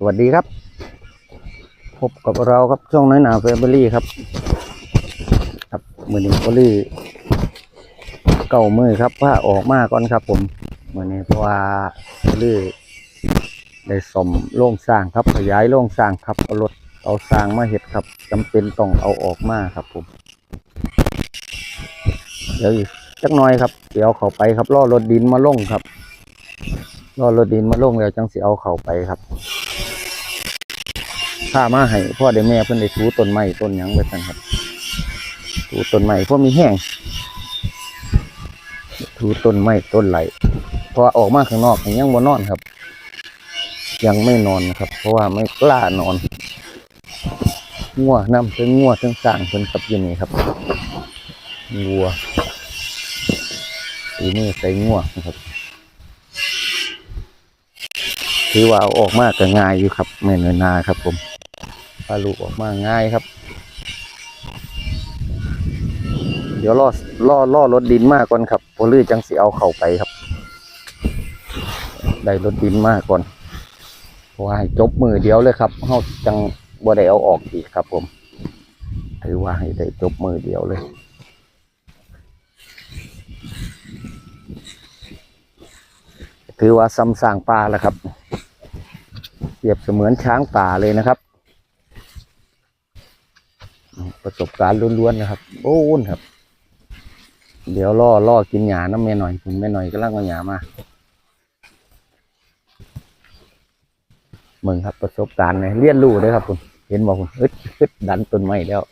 สวัสดีครับ พบกับเราครับช่องน้อยหนาเฟเบอรี่ครับ ครับมือนี้เฟเบอรี่เก่ามือครับว่าออกมาก่อนครับ ผมมือนี้เพราะว่าเฟเบอรี่ได้สมโล่งสร้างครับขยายโล่งสร้างครับเอารถเอาสร้างมาเห็ดครับจำเป็นต้องเอาออกมาครับ ผม เดี๋ยวอีกจักหน่อยครับเดี๋ยวเอาเข้าไปครับล่อรถดินมาลงครับล่อรถดินมาลงแล้วจังสิเอาเข้าไปครับ ข้ามาให้พ่อได้แม่เพิ่นได้ถูต้นไม้ต้นหยังไปสั่นครับถูต้นไม้เพราะมีแห้งถูต้นไม้ต้นไหลพอออกมาข้างนอกยังบ่นอนครับ ยังไม่นอนครับ เพราะว่าไม่กล้านอนงัวน้ำเพิ่งงัวเพิ่งสางเพิ่นกับอยู่นี่ครับงัวสีมือใส่งัวนะครับถือว่าเอาออกมาก็ง่ายอยู่ครับไม่เนินนาครับผม พาลูกออกมาง่ายครับ เดี๋ยวล่อล่อล่อรถดินมาก่อนครับพอลือจังสิเอาเข้าไปครับ ได้รถดินมาก่อนว่าให้จบมือเดียวเลยครับเฮาจังบ่ได้เอาออกอีกครับ ผมถือว่าให้ได้จบมือเดียวเลยถือว่าซ้ำสร้างป่าแล้วครับ เปรียบเสมือนช้างป่าเลยนะครับ ประสบการณ์ล้วนๆนะครับ โอ้นครับ เดี๋ยวล่อล่อกินหญ้าน้ำแม่หน่อยคุณแม่หน่อยก็ล่างเอาหญ้ามาเมืองครับประสบการณ์เลยเรียนรู้เลยครับคุณเห็นบอกคุณอึดอึดดันต้นไม้แล้ว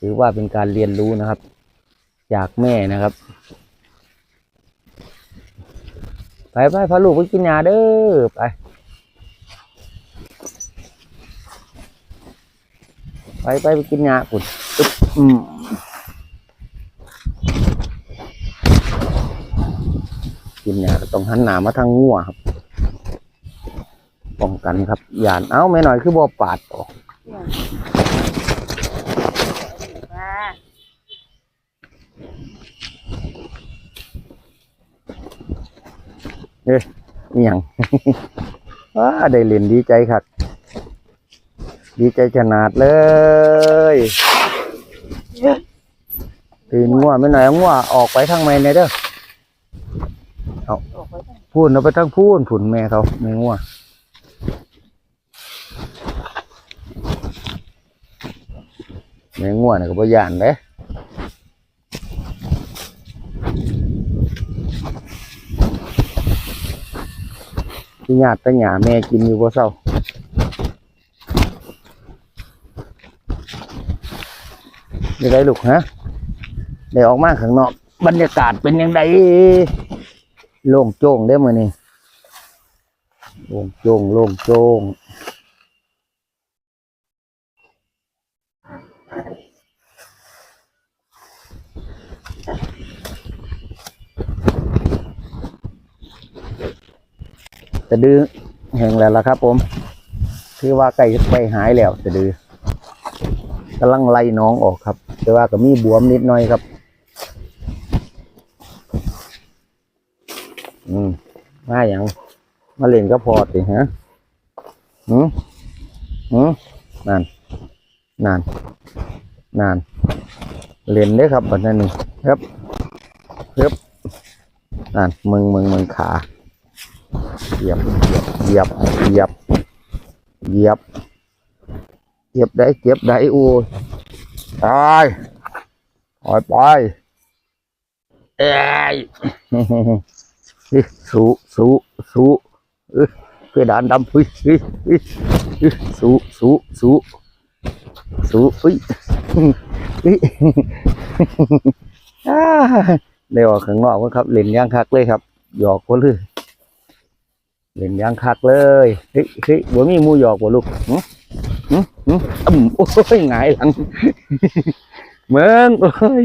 ถือว่าเป็นการเรียนรู้นะครับ จากแม่นะครับไปไปพาลูกไปกินยาเด้อไป ไปไปไปกินยาคุณอึ๊บอืมกินยาต้องหันหน้ามาทางงัวครับป้องกันครับยานเอ้าไม่หน่อยคือบ่ปาดออกมาอหย่างว้าได้เล่นดีใจครับ ดีใจขนาดเลย ตื่นงัวไม่หน่อยเอางัวออกไปทางไม่เนี่ยเด้อออกพูดเอาไปทางพูนผุนแม่เขาแม่งัวแม่งัวเนี่ยก็บ่ยานเด้ที่ญาติตั้งหยาแม่กินอยู่บ่เศร้า ได้ไรลูกฮะได้ออกมาข้างนอกบรรยากาศเป็นยังไงโล่งโจ้งได้อมือนี่โล่งโจ้งโล่งโจ้งจะดื้อแห่งแล้วล่ะครับ ผมคือว่าใกล้ไปหายแล้วจะดื้อกำลังไล่น้องออกครับ แต่ว่าก็มีบวมนิดหน่อยครับอืมมาอย่างมาเล่นก็พอสิฮะอืมอืมนั่นนั่นนั่นเล่นได้ครับแบบนั้นนี่ครับครับนั่นมึงมึงมึงขาเหยียบเหยียบเหยียบเหยียบเหยียบได้เจ็บได้อู้ ยตายปล่อยไปเอ้ยนี่สูสูสูเอ้ยเพดานดำเฮ้ยเฮ้ยเฮ้ยเฮ้ยสูสูสูสูเฮ้ยเฮ้ยอ่าเดี๋ยวออกข้างนอกมั้งครับเล่นย่างคักเลยครับ หยอกคนเลยเล่นย่างคักเลยเฮ้ยเฮ้ยบ่มีหมูหยอกบ่ลูกหึหึหึ อืมโอ้ยหงายหลังเมืองโอ้ย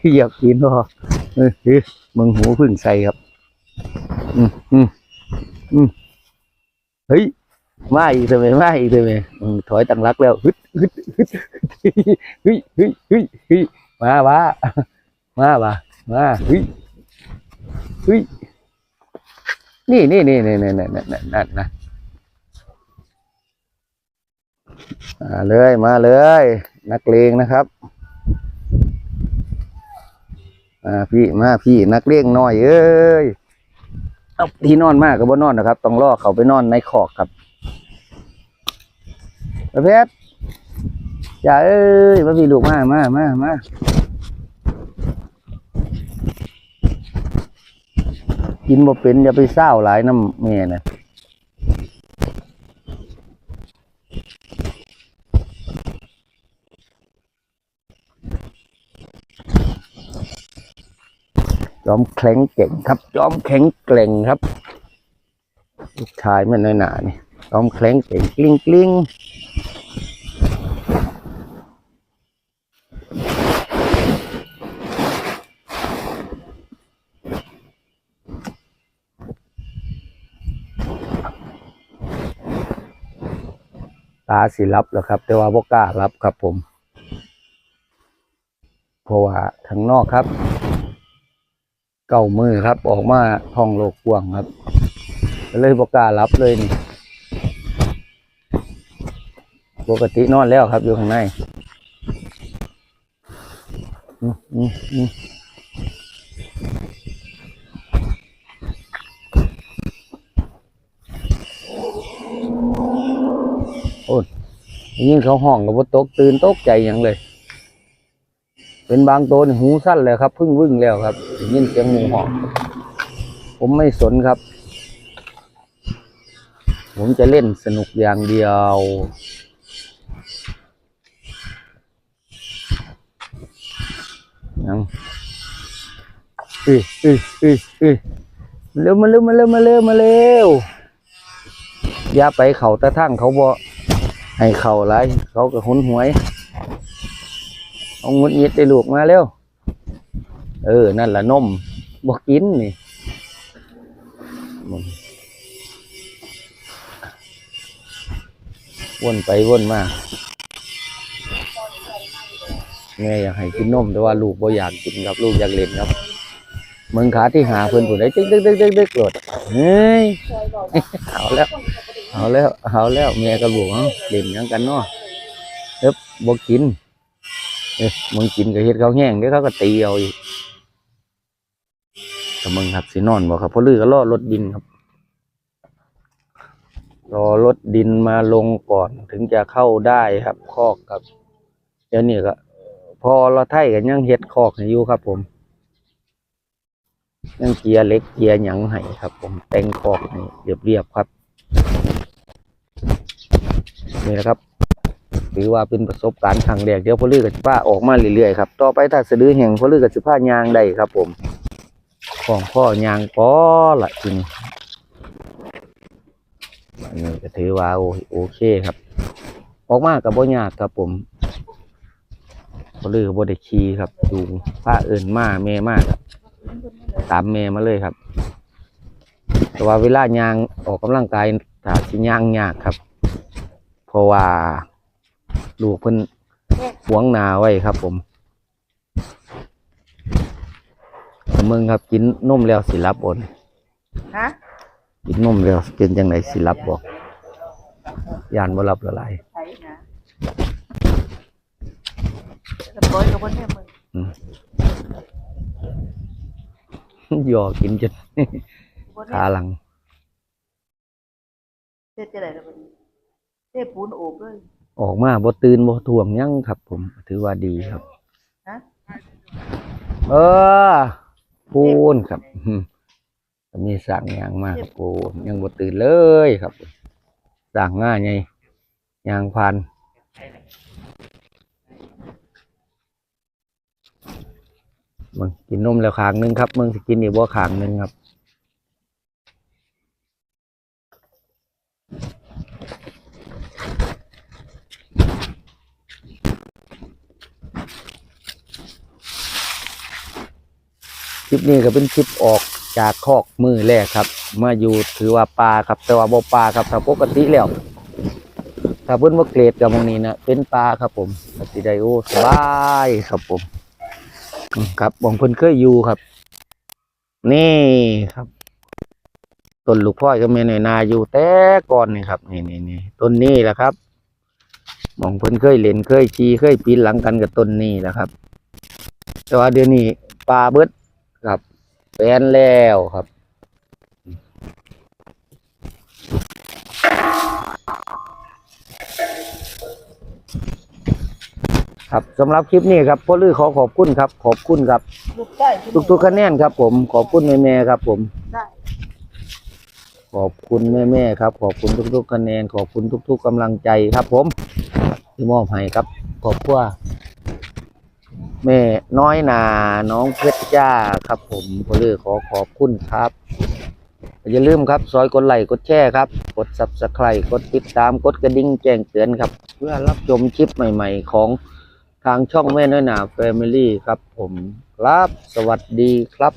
เหยียบหินพอมึงหูพึ่งใส่ครับอืมอืมอืมเฮ้ยมาอีกทำไมมาอีกทำไมถอยตังรักแล้วฮึดฮึดฮึดฮึดฮึดฮึดฮึดมาบ้ามาบ้ามาฮึดฮึดนี่นี่นี่นี่นี่นี่นี่นั่นนั่น มาเลยมาเลย นักเลงนะครับมาพี่มาพี่นักเลงน้อยเอ้ยเอาที่นอนมากก็บ่นอนนะครับ ต้องล่อเขาไปนอนในขอกครับประเภทอย่าเอ้ยมาพี่ลูกมามามามากินบ่เป็นอย่าไปเศร้าหลายน้ำเมียนะ จอมแข็งเก่งครับ จอมแข็งเกร่งครับลูกชายมันน้อยหนานี่จอมแข็งเก่งกลิ้งกลิ้งตาสิรับแล้วครับ แต่ว่าบ่กล้ารับครับผม เพราะว่าข้างนอกครับ เก้ามือครับ ออกมาท่องโลกกว้างครับ เลยบ่กล้ารับเลยนี่ปกตินอนแล้วครับอยู่ข้างในอืมอืมอืมยิ่งเขาห้องกับว่าตกตื่นตกใจหยังเลย เป็นบางตัวนี่หูสั้นเลยครับพิ่งวึ่งแล้วครับยินเสียงหมูหอนผมไม่สนครับ ผมจะเล่นสนุกอย่างเดียวยังอืออืออืออือเร็วมาเร็วมาเร็วมาเร็วมาเร็วอย่าไปเขาตะทั้งเขาบ่ให้เขาไรเขาก็หุนหวย เอางุดหงิดได้ลูกมาเร็ว เออ นั่นละนมบอกกินนี่วนไปวนมาแม่อยากให้กินนมแต่ว่าลูกบ่อยากกินครับลูกอยากเล่นครับเมืองขาที่หาเพิ่อนผู้ใดตึ๊กตึ๊กตึ๊กตึ๊กตึ๊กโกรธเฮ้ยเอาแล้ว เอาแล้วเอาแล้วแม่กับลูกเอ้าเล่นยังกันเนาะเอ๊บบ่กิน เอ๊ะมึงกินก็เฮ็ดเขาแห้งเดี๋ยวเขาก็ตีเอาอีกแต่มึงครับสินอนบ่ครับเพราะลือก็รอรถดินครับ รอรถดินมาลงก่อนถึงจะเข้าได้ครับ คอกครับ เดี๋ยวนี้ก็พอเราไทยกันยังเฮ็ดคอกอยู่ครับ ผมยังเกียร์เล็กเกียร์หยังให้ครับ ผมแต่งคอกให้เรียบๆครับนี่แหละครับ ถือว่าเป็นประสบการณ์ครั้งแรกเดี๋ยวพอลือกับสิผ้าออกมาเรื่อยๆครับต่อไปถ้าสะดือแห่งพอลือกับสิผ้ายางได้ครับ ผมของพ่อยางปอละทีนี้อันนี้ก็ถือว่าโอโอเคครับ ออกมากับบ่ยากครับผมพอลือกับบ่ได้ขี่ครับจูผ้าเอื่นมาเมมากครับตามเมมาเลยครับ แต่ว่าเวลายางออกกำลังกายถ้าสิยางยากครับ เพราะว่า ลูกเพิ่นหวงนาไว้ครับ ผมมึงครับกินนมแล้วสิรับบนฮะกินนมแล้วเป็นจังไดสิรับบอกยานบ่รับละลายใช่นะจะปล่อยกับคนเนี่ยมึงหยอกินจนคนเนี่ขายหลังเทศจะไหนกับคนนี้เทศปูนโอบเลย ออกมาบ่ตื่นบ่ถ่วงหยังครับ ผมถือว่าดีครับฮะเออปูนครับอืมมีสั่งยางมากครับปูนยังบ่ตื่นเลยครับสั่งง่ายไงยางพันมึงกินนมแล้วขางหนึงครับมึงสิกินอีกบ่ขางหนึงครับ คลิปนี้ก็เป็นคลิปออกจากคอกมือแรกครับมาอยู่ถือว่าปลาครับ แต่ว่าบ่ปลาครับถ้าปกติแล้วถ้าเพิ่นว่าเกรดกับมองนี้นะเป็นปลาครับผมก็สิไดโอสบายครับผมครับบองเพิ่นเคยอยู่ครับ นี่ครับต้นลูกพ่อยก็แม่น้อยนาอยู่แต่ก่อนนี่ครับนี่นี่นี่ต้นนี้แหละครับมองเพิ่นเคยเล่นเคยขี่เคยปีนหลังกันกับต้นนี้แหละครับ แต่ว่าเดี๋ยวนี้ปลาเบิด ครับแปลนแล้วครับครับสำหรับคลิปนี้ครับพ่อลือขอขอบคุณครับ ขอบคุณครับ ลูกใต้ที่ทุกๆคะแนนครับ ผมขอบคุณแม่ๆครับ ผม ได้ขอบคุณแม่ๆครับ ขอบคุณทุก ๆ คะแนน ขอบคุณทุก ๆกำลังใจครับ ผมที่มอบให้ครับขอบคุณ แม่น้อยนาน้องเพชรจ้าครับผมก็เลือขอขอบคุณครับ อย่าลืมครับ ซอยกดไลค์กดแชร์ครับ กดซับสไครต์กดติดตามกดกระดิ่งแจ้งเตือนครับ เพื่อรับชมคลิปใหม่ๆ ของทางช่องแม่น้อยหนาเฟมิลี่ครับผมครับสวัสดีครับ